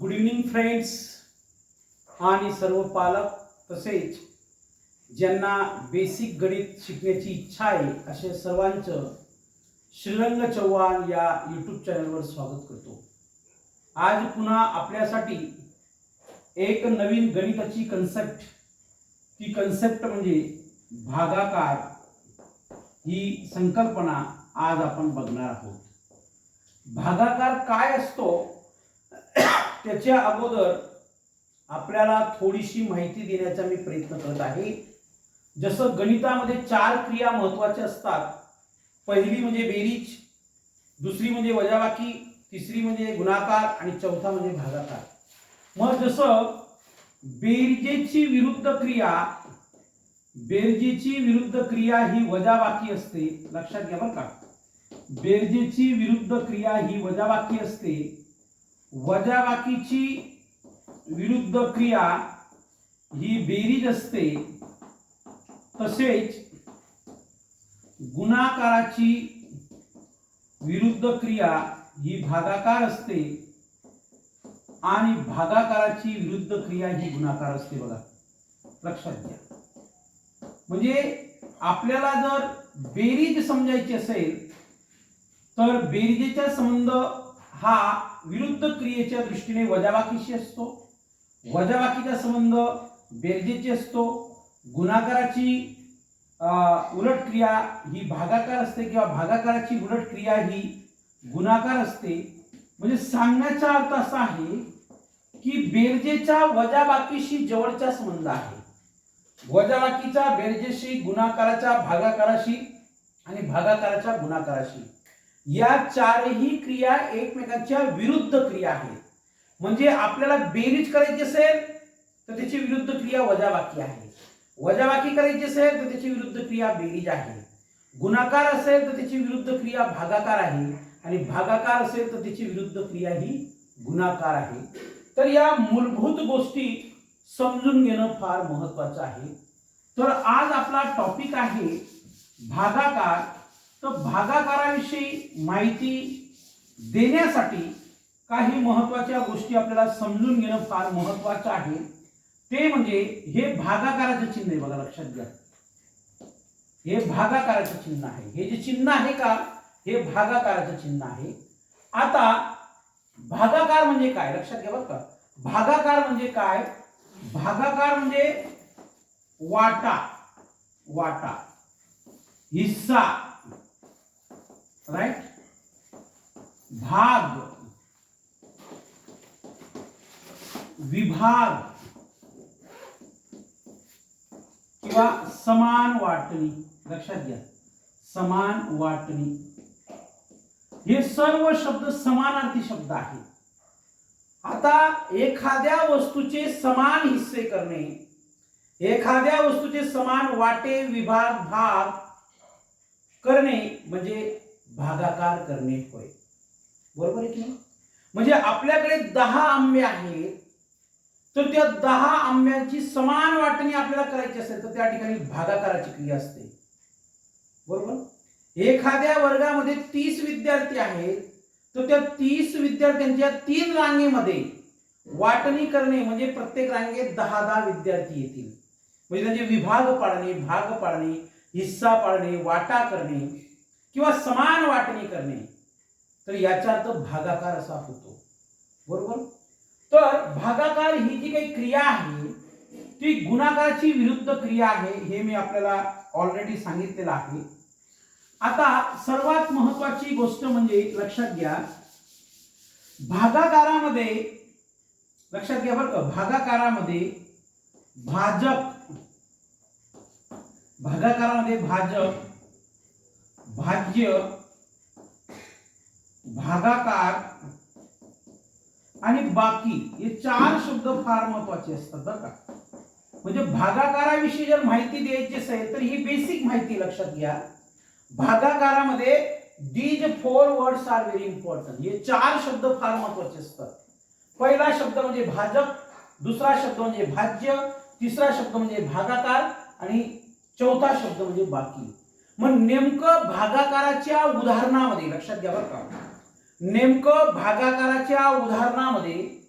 Good evening friends आणि सर्व पालक तसेच ज्यांना बेसिक गणित शिकण्याची इच्छा आहे असे सर्वांचं श्रीरंग चव्हाण या यूट्यूब चॅनलवर स्वागत करतो. आज पुन्हा आपल्यासाठी एक नवीन गणिताची कन्सेप्ट ती कन्सेप्ट म्हणजे भागाकार ही संकल्पना आज आपण बघणार आहोत. भागाकार काय असतो? त्याच्या अगोदर आपल्याला थोडीशी माहिती देण्याचा मी प्रयत्न करत आहे. जसं गणितामध्ये चार क्रिया महत्त्वाच्या असतात. पहिली म्हणजे बेरीज दुसरी म्हणजे वजाबाकी तिसरी म्हणजे गुणाकार आणि चौथा म्हणजे भागाकार. मग जसं बेरजेची विरुद्ध क्रिया बेरजेची विरुद्ध क्रिया ही वजाबाकी असते. लक्षात घ्या बरं का. बेरजेची विरुद्ध क्रिया ही वजाबाकी असते. वजाबाकीची विरुद्ध क्रिया ही बेरीज असते तसेच गुणाकाराची विरुद्ध क्रिया ही भागाकार असते आणि भागाकाराची विरुद्ध क्रिया ही गुणाकार असते बघा. लक्षात घ्या. म्हणजे आपल्याला जर बेरीज समजायची असेल तर बेरीजेचा संबंध हा विरुद्ध क्रियेच्या दृष्टीने वजाबाकीशी असतो. वजाबाकीचा संबंध बेरजेची असतो. गुणाकाराची उलट क्रिया ही भागाकार असते किंवा भागाकाराची उलट क्रिया ही गुणाकार असते. म्हणजे सांगण्याचा अर्थ असा आहे की बेरजेचा वजाबाकीशी जवळचा संबंध आहे. वजाबाकीचा बेरजेशी गुणाकाराच्या भागाकाराशी आणि भागाकाराच्या गुणाकाराशी. या चारही क्रिया एकमेकांच्या विरुद्ध क्रिया आहेत. म्हणजे आपल्याला बेरीज करायची असेल तर त्याची विरुद्ध क्रिया वजाबाकी आहे. वजाबाकी करायची असेल तर त्याची विरुद्ध क्रिया बेरीज आहे. गुणाकार असेल तर त्याची विरुद्ध क्रिया भागाकार आहे. आणि भागाकार असेल तर त्याची विरुद्ध क्रिया ही गुणाकार आहे. तर या मूलभूत गोष्टी समजून घेणं फार महत्वाचं आहे. तर आज आपला टॉपिक आहे भागाकार तर भागाकाराविषयी माहिती देण्यासाठी काही महत्त्वाच्या गोष्टी आपल्याला समजून घेणं फार महत्वाचं आहे. ते म्हणजे हे भागाकाराचं चिन्ह आहे बघा लक्षात घ्या. हे भागाकाराचं चिन्ह आहे. हे जे चिन्ह आहे का? हे भागाकाराचं चिन्ह आहे. आता भागाकार म्हणजे काय? लक्षात घ्या बरं का. भागाकार म्हणजे काय? भागाकार म्हणजे वाटा. वाटा. हिस्सा. राईट भाग। विभाग। किंवा समान वाटणी, लक्षात घ्या. समान वाटणी. हे सर्व शब्द समानार्थी शब्द आहेत. आता एखाद्या वस्तूचे समान हिस्से करणे, एखाद्या वस्तूचे समान वाटे, विभाग, भाग म्हणजे भागाकार करणे होय. बरोबर आहे की नाही? म्हणजे आपल्याकडे दहा आंबे आहेत तर त्या दहा आंब्यांची समान वाटणी आपल्याला करायची असेल तर त्या ठिकाणी भागाकाराची क्रिया असते. बरोबर? एखाद्या वर्गामध्ये तीस विद्यार्थी आहेत तर त्या तीस विद्यार्थ्यांच्या तीन रांगेमध्ये वाटणी करणे म्हणजे प्रत्येक रांगेत दहा दहा विद्यार्थी येतील. म्हणजे त्यांचे विभाग पाडणे भाग पाडणे हिस्सा पाडणे वाटा करणे किंवा समान वाटणी करणे तर याचा अर्थ भागाकार असा होतो. बरोबर? तर भागाकार ही जी काही क्रिया आहे ती गुणाकाराची विरुद्ध क्रिया आहे हे मी आपल्याला ऑलरेडी सांगितलेलं आहे. आता सर्वात महत्वाची गोष्ट म्हणजे लक्षात घ्या भागाकारामध्ये लक्षात घ्या बरं का भागाकारामध्ये भाजप भागाकारामध्ये भाजप भाज्य भागाकार आणि बाकी हे चार शब्द फार महत्त्वाचे असतात बरं का. म्हणजे भागाकाराविषयी जर माहिती द्यायची असेल तर ही बेसिक माहिती लक्षात घ्या. भागाकारामध्ये these four words are very important हे चार शब्द फार महत्त्वाचे असतात. पहिला शब्द म्हणजे भाजक दुसरा शब्द म्हणजे भाज्य तिसरा शब्द म्हणजे भागाकार आणि चौथा शब्द म्हणजे बाकी. मग नेमकं भागाकाराच्या उदाहरणामध्ये लक्षात घ्या बरं का. नेमकं भागाकाराच्या उदाहरणामध्ये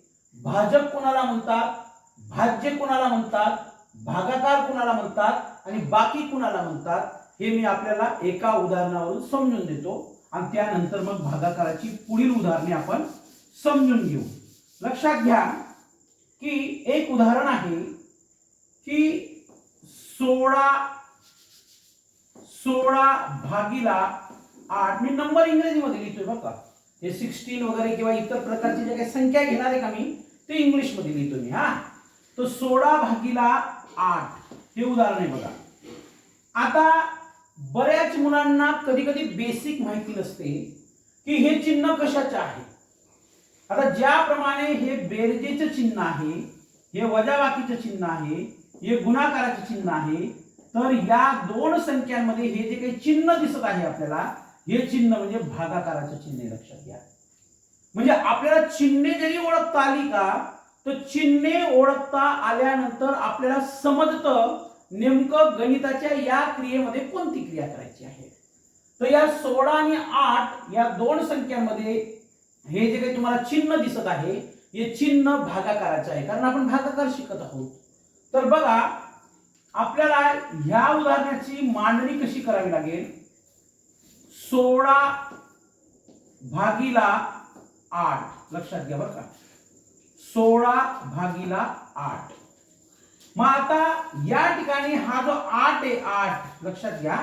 भाजक कोणाला म्हणतात भाज्य कोणाला म्हणतात भागाकार कोणाला म्हणतात आणि बाकी कोणाला म्हणतात हे मी आपल्याला एका उदाहरणावरून समजून देतो. आणि त्यानंतर मग भागाकाराची पुढील उदाहरणे आपण समजून घेऊ. लक्षात घ्या की एक उदाहरण आहे की सोळा सोळा भागीला आठ. मी नंबर इंग्रजीमध्ये लिहितोय बघा हे सिक्स्टीन वगैरे किंवा इतर प्रकारची जे काही संख्या घेणार आहे का मी ते इंग्लिशमध्ये लिहितो मी हा. तो सोळा भागीला आठ. हे उदाहरण आहे बघा. आता बऱ्याच मुलांना कधी कधी बेसिक माहिती नसते की हे चिन्ह कशाचे आहे. आता ज्याप्रमाणे हे बेरजेचं चिन्ह आहे हे वजाबाकीचं चिन्ह आहे हे गुणाकाराचं चिन्ह आहे तर या दोन संख्यांमध्ये हे जे काही चिन्ह दिसत आहे आपल्याला हे चिन्ह म्हणजे भागाकाराचं चिन्ह लक्षात घ्या. म्हणजे आपल्याला चिन्हे जरी ओळखता आली का तर चिन्हे ओळखता आल्यानंतर आपल्याला समजतं नेमकं गणिताच्या या क्रियेमध्ये कोणती क्रिया करायची आहे. तर या सोळा आणि आठ या दोन संख्यांमध्ये हे जे काही तुम्हाला चिन्ह दिसत आहे हे चिन्ह भागाकाराचे आहे. कारण आपण भागाकार शिकत आहोत. तर बघा आपल्याला ह्या उदाहरणाची मांडणी कशी करावी लागेल? सोळा भागीला आठ. लक्षात घ्या बरं का. सोळा भागीला आठ. मग आता या ठिकाणी हा जो आठ आहे आठ लक्षात घ्या.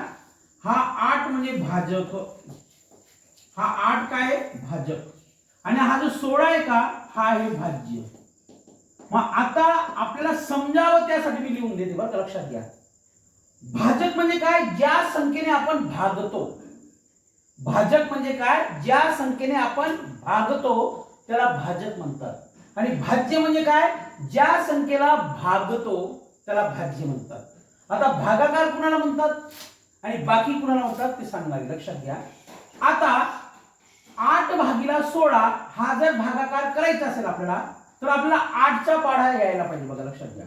हा आठ म्हणजे भाजक. हा आठ काय आहे? भाजक. आणि हा जो सोळा आहे का? हा आहे भाज्य. मग आता आपल्याला समजावं त्यासाठी मी लिहून देते बरं का? लक्षात घ्या. भाजक म्हणजे काय? ज्या संख्येने आपण भागतो. भाजक म्हणजे काय? ज्या संख्येने आपण भागतो त्याला भाजक म्हणतात. आणि भाज्य म्हणजे काय? ज्या संख्येला भागतो त्याला भाज्य म्हणतात. आता भागाकार कुणाला म्हणतात? आणि बाकी कुणाला म्हणतात? ते सांगणार लक्षात घ्या. आता आठ भागीला सोळा हा जर भागाकार करायचा असेल आपल्याला तर आपल्याला आठचा पाढा यायला पाहिजे बघा लक्षात घ्या.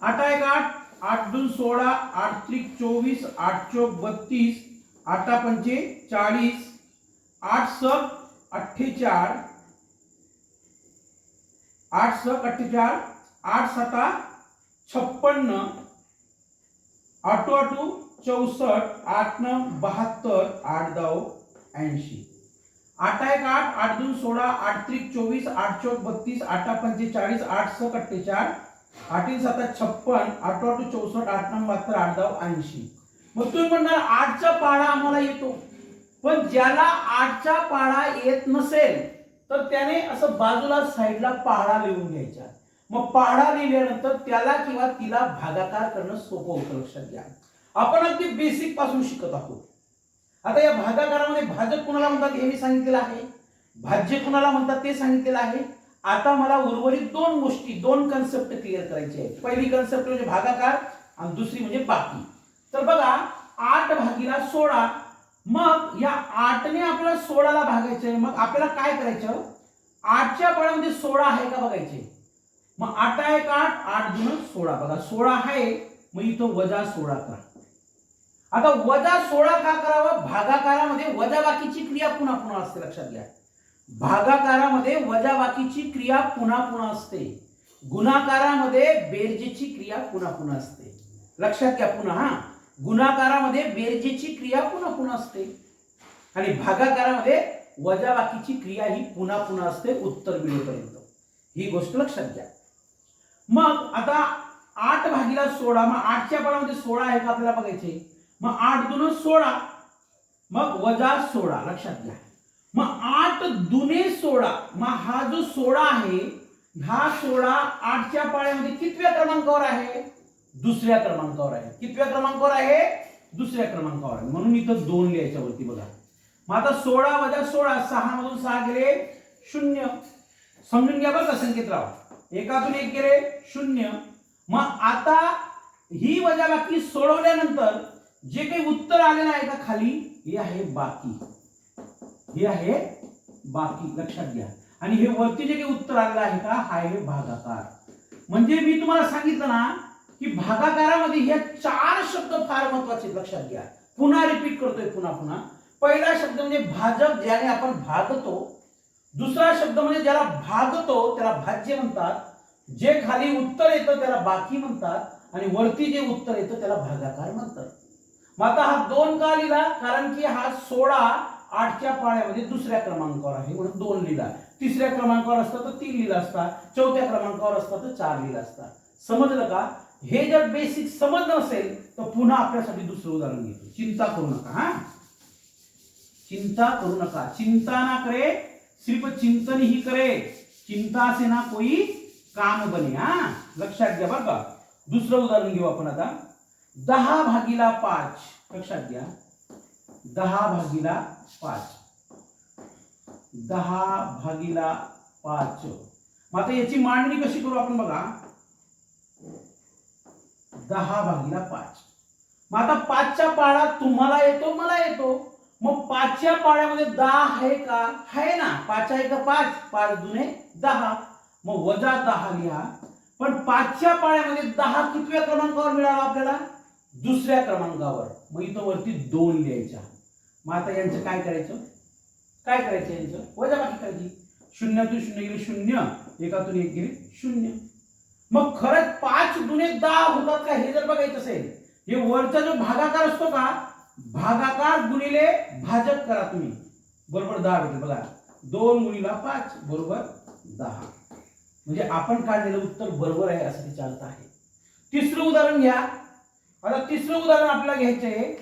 आठ एक आठ? आठ दोन सोळा आठ त्रिक चोवीस आठ चोक बत्तीस आठा पंचे चाळीस आठ सक अठ्ठेचाळ आठ सक अठ्ठेचाळ आठ सता छप्पन्न आठो आठू चौसष्ट आठ नऊ बहात्तर आठ दहा ऐंशी. आठ एक आठ आठ दोन सोळा आठ त्रिक चोवीस आठ चौक बत्तीस आठा पंचेचाळीस आठ सक अठ्ठेचाळ आठी साता छप्पन आठ आठ चौसष्ट आठ नऊ बहात्तर आठ दहा ऐंशी. मग तुम्ही म्हणणार आठचा पाढा आम्हाला येतो. पण ज्याला आठचा पाढा येत नसेल तर त्याने असं बाजूला साईडला पहाडा लिहून घ्यायचा. मग पहाडा लिहिल्यानंतर त्याला किंवा तिला भागाकार करणं सोपं होतं लक्षात घ्या. आपण अगदी बेसिकपासून शिकत आहोत. आता या भागाकारामध्ये भाजक कुणाला म्हणतात हे मी सांगितलेलं आहे? भाज्य कुणाला म्हणतात ते सांगितलेलं आहे? आता मला उर्वरित दोन गोष्टी दोन कन्सेप्ट क्लिअर करायचे आहेत. पहिली कन्सेप्ट म्हणजे भागाकार आणि दुसरी म्हणजे बाकी. तर बघा आठ भागीला सोळा. मग या आठने आपल्याला सोळाला भागायचं. आहे मग आपल्याला काय करायचं? आठच्या पाड्यामध्ये सोळा आहे का बघायचे? मग आठ का आठ आठ दोन सोळा. बघा सोळा आहे. मग इथं वजा सोळा करा. आता वजा सोळा का करावा? भागाकारामध्ये वजाबाकीची क्रिया पुन्हा पुन्हा असते लक्षात घ्या. भागाकारामध्ये वजाबाकीची क्रिया पुन्हा पुन्हा असते. गुणाकारामध्ये बेरजेची क्रिया पुन्हा पुन्हा असते. लक्षात घ्या पुन्हा हा. गुणाकारामध्ये बेरजेची क्रिया पुन्हा पुन्हा असते. आणि भागाकारामध्ये वजाबाकीची क्रिया ही पुन्हा पुन्हा असते उत्तर मिळेपर्यंत ही गोष्ट लक्षात घ्या. मग आता आठ भागीला सोळा मग आठच्या पाडामध्ये सोळा आहे का आपल्याला बघायचे? मग आठ दोन सोळा. मग वजा सोळा. लक्षात घ्या. मग आठ दुने सोळा. मग हा जो सोळा आहे हा सोळा आठच्या पाळ्यामध्ये कितव्या क्रमांकावर आहे? दुसऱ्या क्रमांकावर आहे. कितव्या क्रमांकावर आहे? दुसऱ्या क्रमांकावर आहे. म्हणून इथं दोन लिहायच्या वरती बघा. मग आता सोळा वजा सोळा सहा मधून सहा गेले शून्य. समजून घ्या बघा का संकेतराव. एकातून एक गेले शून्य. मग आता ही वजाबाकी सोडवल्यानंतर जे काही उत्तर आलेलं आहे का खाली हे आहे बाकी. हे आहे बाकी. लक्षात घ्या. आणि हे वरती जे काही उत्तर आलेलं आहे का हा आहे भागाकार. म्हणजे मी तुम्हाला सांगितलं ना की भागाकारामध्ये ह्या चार शब्द फार महत्त्वाचे लक्षात घ्या. पुन्हा रिपीट करतोय पुन्हा पुन्हा. पहिला शब्द म्हणजे भाजक ज्याने आपण भागतो. दुसरा शब्द म्हणजे ज्याला भागतो त्याला भाज्य म्हणतात. जे खाली उत्तर येतं त्याला बाकी म्हणतात. आणि वरती जे उत्तर येतं त्याला भागाकार म्हणतात. मग आता हा दोन का लिहिला? कारण की हा सोळा आठच्या पाळ्यामध्ये दुसऱ्या क्रमांकावर आहे. म्हणून दोन लिहिला. तिसऱ्या क्रमांकावर असता तर तीन लिहिला असता. चौथ्या क्रमांकावर असता तर चार लिहिला असता. समजलं का? हे जर बेसिक समज नसेल तर पुन्हा आपल्यासाठी दुसरं उदाहरण घेतो. चिंता करू नका हा? चिंता करू नका. चिंता ना करे सिर्फ चिंतन ही करे. चिंता से ना कोई काम बने हा? लक्षात घ्या बरं का. दुसरं उदाहरण घेऊ आपण आता. दहा भागीला पाच. लक्षात घ्या. दहा भागीला पाच. दहा भागीला पाच. मग आता याची मांडणी कशी करू आपण बघा. दहा भागीला पाच. मग आता पाचच्या पाळा तुम्हाला येतो मला येतो. मग पाचच्या पाळ्यामध्ये दहा आहे का? आहे ना. पाच आहे का पाच? पाच जुने दहा. मग वजा दहा लिहा. पण पाचच्या पाळ्यामध्ये दहा कितव्या क्रमांकावर मिळाला आपल्याला? दुसऱ्या क्रमांकावर. मग इथं वरती दोन लिहायच्या. मग आता यांचं काय करायचं? काय करायचं यांचं? वजा बाकी करायची. शून्यातून शून्य गेले शून्य. एकातून एक गेले शून्य. मग खरंच पाच दुने दहा होतात का? हे जर बघायचं असेल हे वरचा जो भागाकार असतो का? भागाकार गुणिले भाजक करा तुम्ही. बरोबर दहा भेटेल बघा. दोन गुणिला पाच बरोबर दहा. म्हणजे आपण काढलेलं उत्तर बरोबर आहे असं त्याचा आहे. तिसरं उदाहरण घ्या. आता तिसरं उदाहरण आपल्याला घ्यायचं आहे.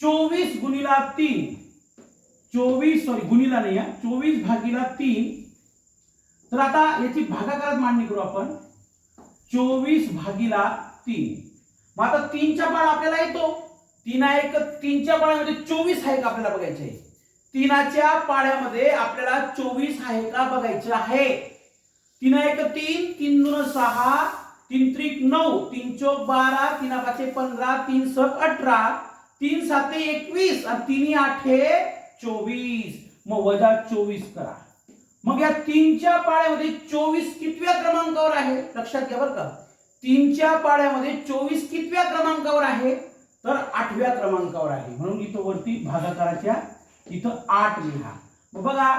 चोवीस गुणिला तीन. चोवीस सॉरी गुणिला नाही या चोवीस भागीला तीन. तर आता याची भागाकारात मांडणी करू आपण. चोवीस भागीला तीन. मग आता तीनच्या पाळ आपल्याला येतो. तीन एक तीनच्या पाळ्यामध्ये चोवीस आहे का आपल्याला बघायचे आहे. तीनाच्या पाळ्यामध्ये आपल्याला चोवीस आहे का बघायचं आहे. तीन एक तीन तीन दोन सहा तीन त्रिक नऊ तीन चौक बारा तीन पाचे पंधरा तीन सत अठरा तीन साते एकवीस आणि तिन्ही आठे चोवीस. मग वजा चोवीस करा. मग या तीनच्या पाळ्यामध्ये चोवीस कितव्या क्रमांकावर आहे? लक्षात घ्या बरं का. तीनच्या पाळ्यामध्ये चोवीस कितव्या क्रमांकावर आहे? तर आठव्या क्रमांकावर आहे. म्हणून इथं वरती भागाकाराच्या इथं आठ लिहा. मग बघा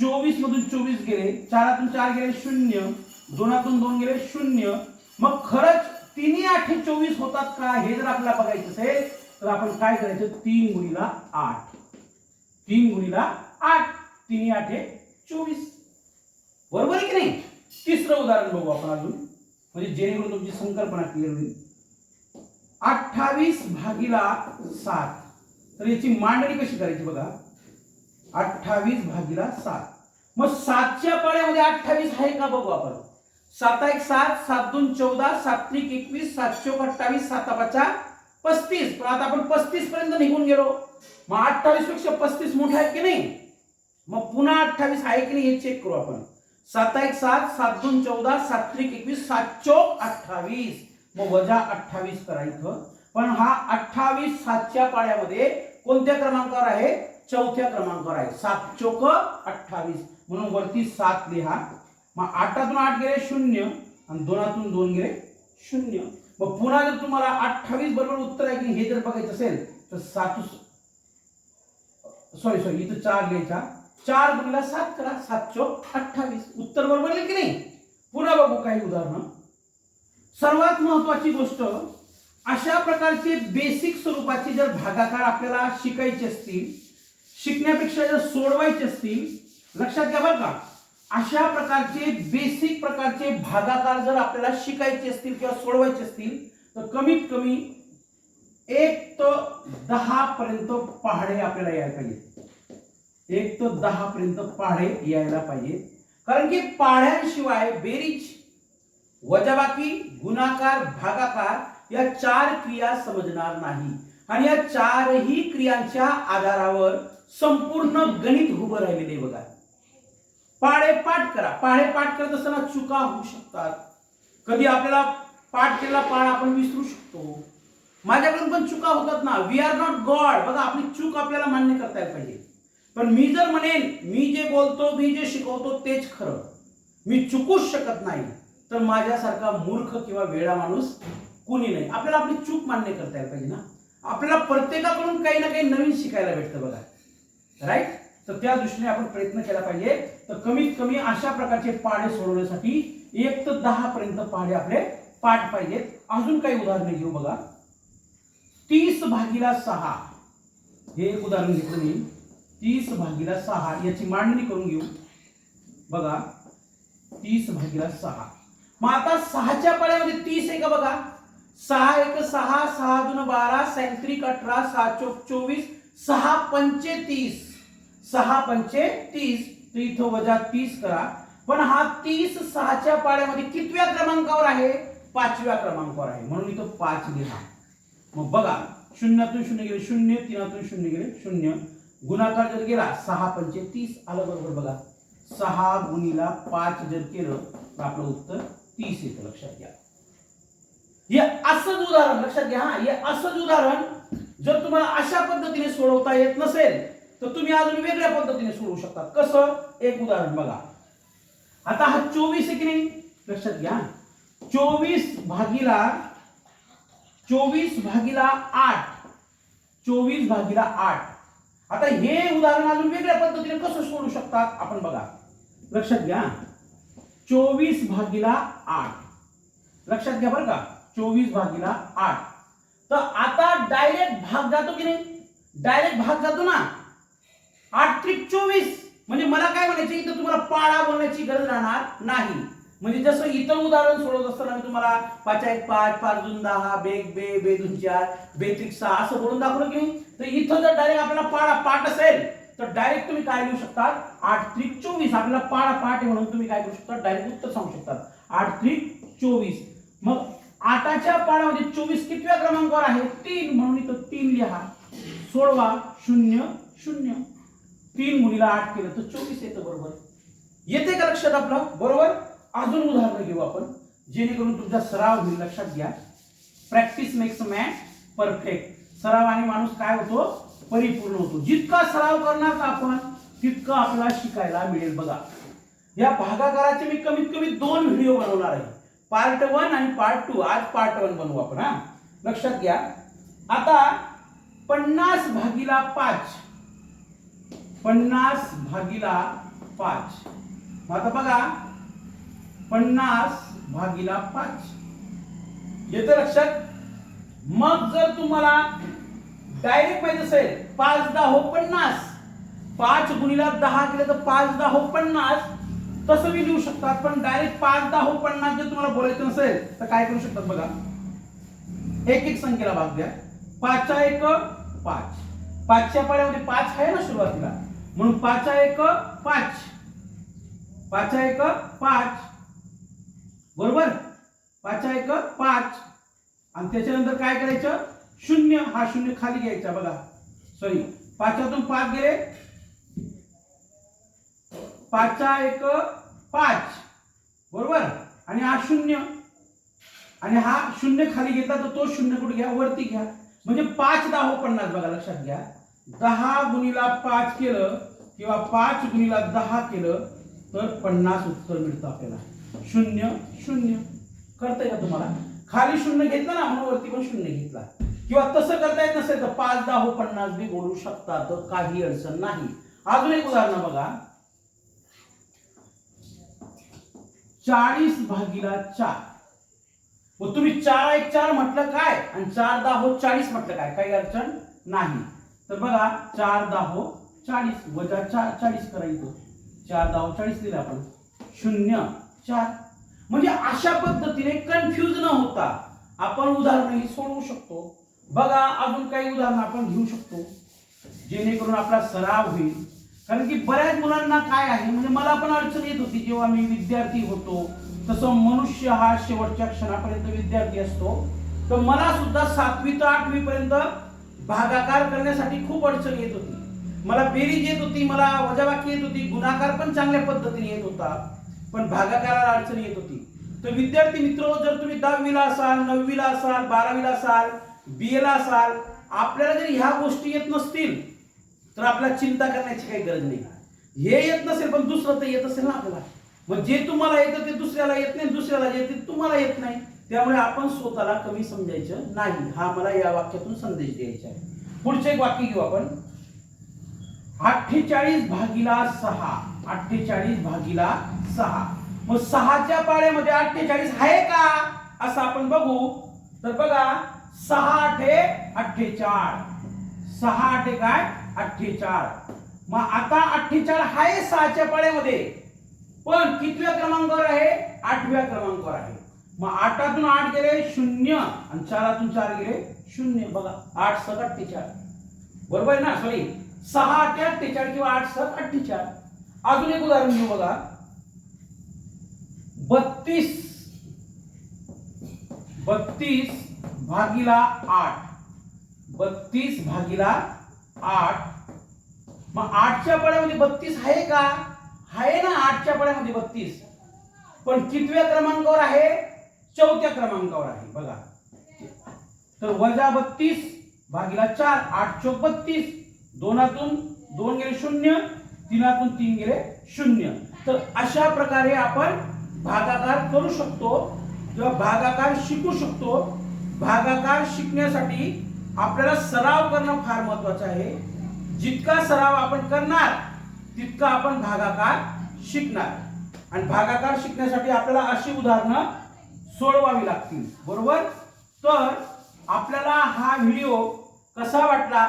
चोवीस मधून चोवीस गेले चारातून चार गेले शून्य दोनातून दोन गेले शून्य मग खरंच तिन्ही आठे चोवीस होतात का? हे जर आपल्याला बघायचं असेल तर आपण काय करायचं? तीन गुणीला आठ. तीन गुणीला आठ. तिन्ही आठे चोवीस. बरोबर आहे की नाही? तिसरं उदाहरण बघू आपण अजून. म्हणजे जेणेकरून तुमची संकल्पना क्लिअर होईल. अठ्ठावीस भागीला सात. तर याची मांडणी कशी करायची बघा? अठ्ठावीस भागीला सात. मग सातच्या पाळ्यामध्ये अठ्ठावीस आहे का बघू आपण? सात एक सात सात दोन चौदा सात त्रिक एकवीस सात अठ्ठावीस सात पाचा पस्तीस. पण आता आपण पस्तीस पर्यंत निघून गेलो. मग अठ्ठावीसपेक्षा पस्तीस मोठा आहे की नाही? मग पुन्हा अठ्ठावीस आहे की नाही हे चेक करू आपण. सात एक सात सात दोन चौदा सात त्रिक एकवीस सात चौक अठ्ठावीस. मग वजा अठ्ठावीस करायचं पण हा अठ्ठावीस सातच्या पाळ्यामध्ये कोणत्या क्रमांकावर आहे? चौथ्या क्रमांकावर आहे. सात चौक अठ्ठावीस. म्हणून वरती सात लिहा. मग आठातून आठ गेले शून्य आणि दोनातून दोन गेले शून्य. मग पुन्हा जर तुम्हाला अठ्ठावीस बरोबर उत्तर आहे की हे जर बघायचं असेल तर सातू सॉरी सॉरी इथं चार घ्यायचा. चार गुणला सात करा सात चौक अठ्ठावीस. उत्तर बरोबर की नाही? पुन्हा बघू काही उदाहरणं. सर्वात महत्वाची गोष्ट अशा प्रकारचे बेसिक स्वरूपाचे जर भागाकार आपल्याला शिकायचे असतील शिकण्यापेक्षा जर सोडवायचे असतील लक्षात घ्या बरं का. अशा प्रकारचे बेसिक प्रकारचे भागाकार जर आपल्याला शिकायचे असतील किंवा सोडवायचे असतील तर कमीत कमी एक तर दहा पर्यंत पहाडे आपल्याला यायला पाहिजे. एक तर दहा पर्यंत पहाडे यायला पाहिजे. कारण की पाढ्यांशिवाय बेरीज वजाबाकी गुणाकार भागाकार या चार क्रिया समजणार नाही. आणि या चारही क्रियांच्या आधारावर संपूर्ण गणित उभं राहिलेले बघा. पाढे पाठ करा. पाढे पाठ करत असताना चुका होऊ शकतात. कधी आपल्याला पाठ केलेला पाळ आपण विसरू शकतो. माझ्याकडून पण चुका होतात ना. वी आर नॉट गॉड बघा आपली चूक आपल्याला मान्य करता येईल पाहिजे. पण मी जर म्हणेन मी जे बोलतो मी जे शिकवतो तेच खरं. मी चुकूच शकत नाही. तर माझ्यासारखा मूर्ख किंवा वेळा माणूस कोणी नाही. आपल्याला आपली चूक मान्य करता यायला पाहिजे ना. आपल्याला प्रत्येकाकडून काही ना काही नवीन शिकायला भेटतं बघा. राईट तर त्या दृष्टीने आपण प्रयत्न केला पाहिजे. तर कमीत कमी अशा प्रकारचे पाढे सोडवण्यासाठी एक तर दहा पर्यंत पाढे आपले पाठ पाहिजेत. अजून काही उदाहरणे घेऊ बघा. तीस भागीला सहा. हे एक उदाहरण घेतलं मी. तीस भागीला सहा. याची मांडणी करून घेऊ. बघा. तीस भागीला सहा. मग आता सहाच्या पाड्यामध्ये तीस आहे का बघा? सहा एक सहा सहा दोन बारा सैत्रिक अठरा सहा चोक चोवीस सहा पंचे तीस. सहा पंचे तीस. तर इथं वजा तीस करा. पण हा तीस सहाच्या पाड्यामध्ये कितव्या क्रमांकावर आहे? पाचव्या क्रमांकावर आहे. म्हणून इथं पाच लिहा मग बघा शून्यातून शून्य गेले शून्य तीनातून शून्य गेले शून्य. गुणाकार जर गेला सहा पंचे तीस आलं बरोबर बघा. सहा गुणीला पाच जर केलं तर आपलं उत्तर तीस येतं. लक्षात घ्या. हे असंच उदाहरण लक्षात घ्या हा. हे असंच उदाहरण जर तुम्हाला अशा पद्धतीने सोडवता येत नसेल तर तुम्ही अजून वेगळ्या पद्धतीने सोडवू शकता. कसं? एक उदाहरण बघा. आता हा चोवीस आहे की नाही? लक्षात घ्या. चोवीस भागीला चोवीस भागीला आठ. चोवीस भागीला आठ. आता हे उदाहरण अजून वेगळ्या पद्धतीने कसं सोडू शकतात आपण बघा. लक्षात घ्या. चोवीस भागीला आठ. लक्षात घ्या बरं का. चोवीस भागीला आठ. तर आता डायरेक्ट भाग जातो की नाही? डायरेक्ट भाग जातो ना. आठ त्रिक चोवीस. म्हणजे मला काय म्हणायचं? इथं तुम्हाला पाडा बोलण्याची गरज राहणार नाही. म्हणजे जसं इथं उदाहरण सोडवत असताना मी तुम्हाला पाच एक पाच पाच दोन दहा बेग बे बे दोन चार बेत्रिक सहा असं बोलून दाखवलं की तर इथं जर डायरेक्ट आपल्याला पाडा पाठ असेल तर डायरेक्ट तुम्ही काय लिहू शकता आठ त्रिक चोवीस. आपल्याला पाडा पाठ आहे म्हणून तुम्ही काय करू शकता डायरेक्ट उत्तर सांगू शकतात. आठ त्रिक चोवीस. मग आठाच्या पाडामध्ये चोवीस कितव्या क्रमांकावर आहे? तीन. म्हणून इथं तीन लिहा. सोळवा शून्य शून्य. तीन मुलीला आठ केलं तर चोवीस येतं बरोबर. येते का लक्षात आपलं? बरोबर? अजून उदाहरण घेऊ आपण. जेणेकरून तुमचा सराव होईल. लक्षात घ्या. प्रॅक्टिस मेक्स मॅन परफेक्ट सरावाने माणूस काय होतो? परिपूर्ण होतो. जितका सराव करणार आपण? तितकं आपल्याला शिकायला मिळेल बघा. या भागाकाराचे मी कमीत कमी दोन व्हिडिओ बनवणार आहे. पार्ट वन आणि पार्ट टू आज पार्ट वन बनवू आपण हा. लक्षात घ्या. आता पन्नास भागीला पाच. पन्नास भागीला पाच. मग आता बघा पन्नास भागीला पाच. येतं लक्षात. मग जर तुम्हाला डायरेक्ट माहीत असेल पाच दहा हो पन्नास. पाच गुणीला दहा केलं तर पाच दहा हो पन्नास. तसं मी लिहू शकतात पण डायरेक्ट पाच दहा हो पन्नास जर तुम्हाला बोलायचं नसेल तर काय करू शकतात बघा. एक एक संख्येला भाग द्या. पाचच्या एक पाच. पाचच्या पाड्यामध्ये पाच आहे ना सुरुवातीला? म्हणून पाच एक पाच. पाच एक पाच. बरोबर? पाच एक पाच. आणि त्याच्यानंतर काय करायचं? शून्य. हा शून्य खाली घ्यायचा बघा. सॉरी पाचातून पाच गेले. पाचच्या एक पाच. बरोबर? आणि हा शून्य. आणि हा शून्य खाली घेतला तर तो शून्य कुठे घ्या? वरती घ्या. म्हणजे पाच दहा पन्नास बघा लक्षात घ्या. दहा गुणीला पाच केलं किंवा पाच गुणीला दहा केलं तर पन्नास उत्तर मिळतं आपल्याला. शून्य शून्य. करता येतं तुम्हाला. खाली शून्य घेतलं ना म्हणून वरती पण शून्य घेतला. किंवा तसं करता येत नसेल तर पाच दहा हो पन्नास बी बोलू शकता. तर काही अडचण नाही. अजून एक उदाहरण बघा. चाळीस भागीला चार. व तुम्ही चार एक चार म्हटलं काय? आणि चार दहा हो चाळीस म्हटलं काय? काही अडचण नाही. तर बघा चार दहा हो चाळीस वजा चार चाळीस करायचं. चार दहा चाळीस दिलं आपण. शून्य चार. म्हणजे अशा पद्धतीने कन्फ्युज न होता आपण उदाहरणही सोडवू शकतो. बघा अजून काही उदाहरण आपण घेऊ शकतो. जेणेकरून आपला सराव होईल. कारण की बऱ्याच मुलांना काय आहे म्हणजे मला पण अडचण येत होती जेव्हा मी विद्यार्थी होतो. तसं मनुष्य हा शेवटच्या क्षणापर्यंत विद्यार्थी असतो. तर मला सुद्धा सातवी ते आठवी पर्यंत भागाकार करण्यासाठी खूप अडचण येत होती. मला बेरीज येत होती मला वजाबाकी येत होती गुणाकार पण चांगल्या पद्धतीने येत होता पण भागाकाराला अडचण येत होती. तर विद्यार्थी मित्र जर तुम्ही दहावीला असाल नववीला असाल बारावीला असाल बी एला असाल आपल्याला जर ह्या गोष्टी येत नसतील तर आपल्याला चिंता करण्याची काही गरज नाही. हे येत नसेल पण दुसरं तर येत असेल ना आपल्याला. मग जे तुम्हाला येतं ते दुसऱ्याला येत नाही दुसऱ्याला येते तुम्हाला येत नाही. त्यामुळे आपण स्वतःला कमी समजायचं नाही. हा मला या वाक्यातून संदेश द्यायचा आहे. पुढचे एक वाक्य घेऊ आपण. अठ्ठेचाळीस भागीला सहा. अठ्ठेचाळीस भागीला सहा. मग सहाच्या पाळ्यामध्ये अठ्ठेचाळीस आहे का? असं आपण बघू. तर बघा सहा आठे अठ्ठेचाळ. सहा आठे काय? अठ्ठेचाळ. मग आता अठ्ठेचाळ आहे सहाच्या पाळ्यामध्ये. पण कितव्या क्रमांकावर आहे? आठव्या क्रमांकावर आहे. मग आठातून आठ गेले शून्य आणि चारातून चार गेले शून्य. बघा आठ सत अठ्ठेचाळ. बरोबर आहे ना सॉरी सहा आठ अठ्ठेचाळीस किंवा आठ सात अठ्ठेचाळीस अजून एक उदाहरण घेऊ बघा. बत्तीस. बत्तीस भागीला आठ. बत्तीस भागीला आठ. मग आठच्या पड्यामध्ये बत्तीस आहे का? आहे ना आठच्या पड्यामध्ये बत्तीस. पण कितव्या क्रमांकावर आहे? चौथ्या क्रमांकावर आहे. बघा. तर वजा बत्तीस भागीला चार आठ चौक बत्तीस. दोनातून दोन गेले शून्य तीनातून तीन गेले शून्य. तर अशा प्रकारे आपण भागाकार करू शकतो किंवा भागाकार शिकू शकतो. भागाकार शिकण्यासाठी आपल्याला सराव करणं फार महत्वाचं आहे. जितका सराव आपण करणार तितका आपण भागाकार शिकणार. आणि भागाकार शिकण्यासाठी आपल्याला अशी उदाहरणं सोडवावी लागतील. बरोबर? तर आपल्याला हा व्हिडिओ कसा वाटला?